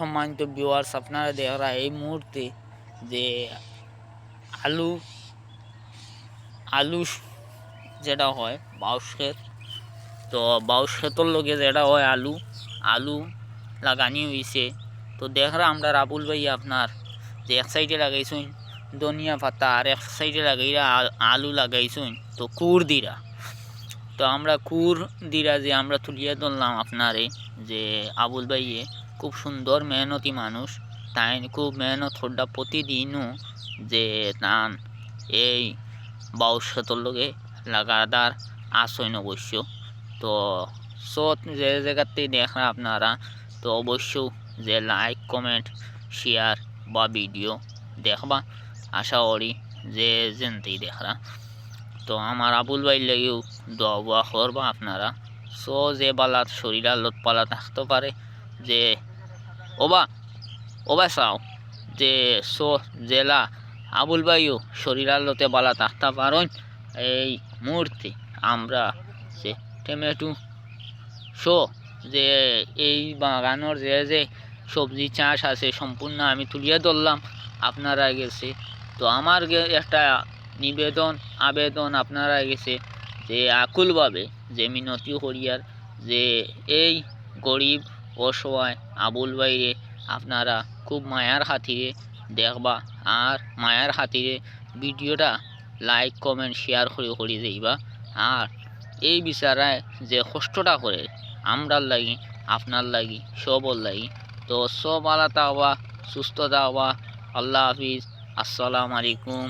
সম্মানিত ভিউয়ার্স আপনারা দেখরা এই মুহূর্তে যে আলু আলু যেটা হয় ক্ষেত, তো বাউশ ক্ষেতর লগে যেটা হয় আলু আলু লাগানি হয়েছে তো দেখরা আমরা রাবুল ভাই আপনার যে এক সাইডে লাগাইছুন, ধনিয়া পাতা, আর এক সাইডে লাগাইরা আলু লাগাইছুন, তো কুর দিরা। তো আমরা কুর দিরা যে আমরা তুলিয়া ধরলাম আপনারে, যে আবুল ভাইয়ে। খুব সুন্দর মেহনতি মানুষ। তাই খুব মেহনত করডা প্রতিদিনও যে তান এই বাউশ ক্ষেতর লগে লাগাদার আসইন অবশ্য। তো সত যে জায়গাতে দেখা আপনারা, তো অবশ্য যে লাইক কমেন্ট শেয়ার বা ভিডিও দেখবা। আশা করি যে যেনতেই দেখরা। তো আমার আবুল ভাই লাগেও দোয়া করবা আপনারা। সো, যে বালা শরীর আলোত পালা থাকতে পারে, যে ওবা ওবা চাও যে সো জেলা আবুল ভাইও শরীর আলোতে বালা থাকতে পারেন, এই মুহূর্তে আমরা যে টমেটো শো যে এই বাগানোর যে যে সবজি চাষ আছে সম্পূর্ণ আমি তুলিয়ে ধরলাম আপনারা গেছে। তো আমার একটা নিবেদন, আবেদন আপনারা গেছে যে আকুলভাবে যে মিনতি হরিয়ার যে এই গরিব অসহায় আবুল বাইরে। আপনারা খুব মায়ার খাতিরে দেখবা আর মায়ার খাতিরে ভিডিওটা লাইক কমেন্ট শেয়ার করে করে যাইবা আর এই বিচারায় যে কষ্টটা করে আমরার লাগি, আপনার লাগি, সবর লাগি। তো সব আলাদা হওয়া সুস্থ হওয়া। আল্লাহ হাফিজ। আসসালামু আলাইকুম।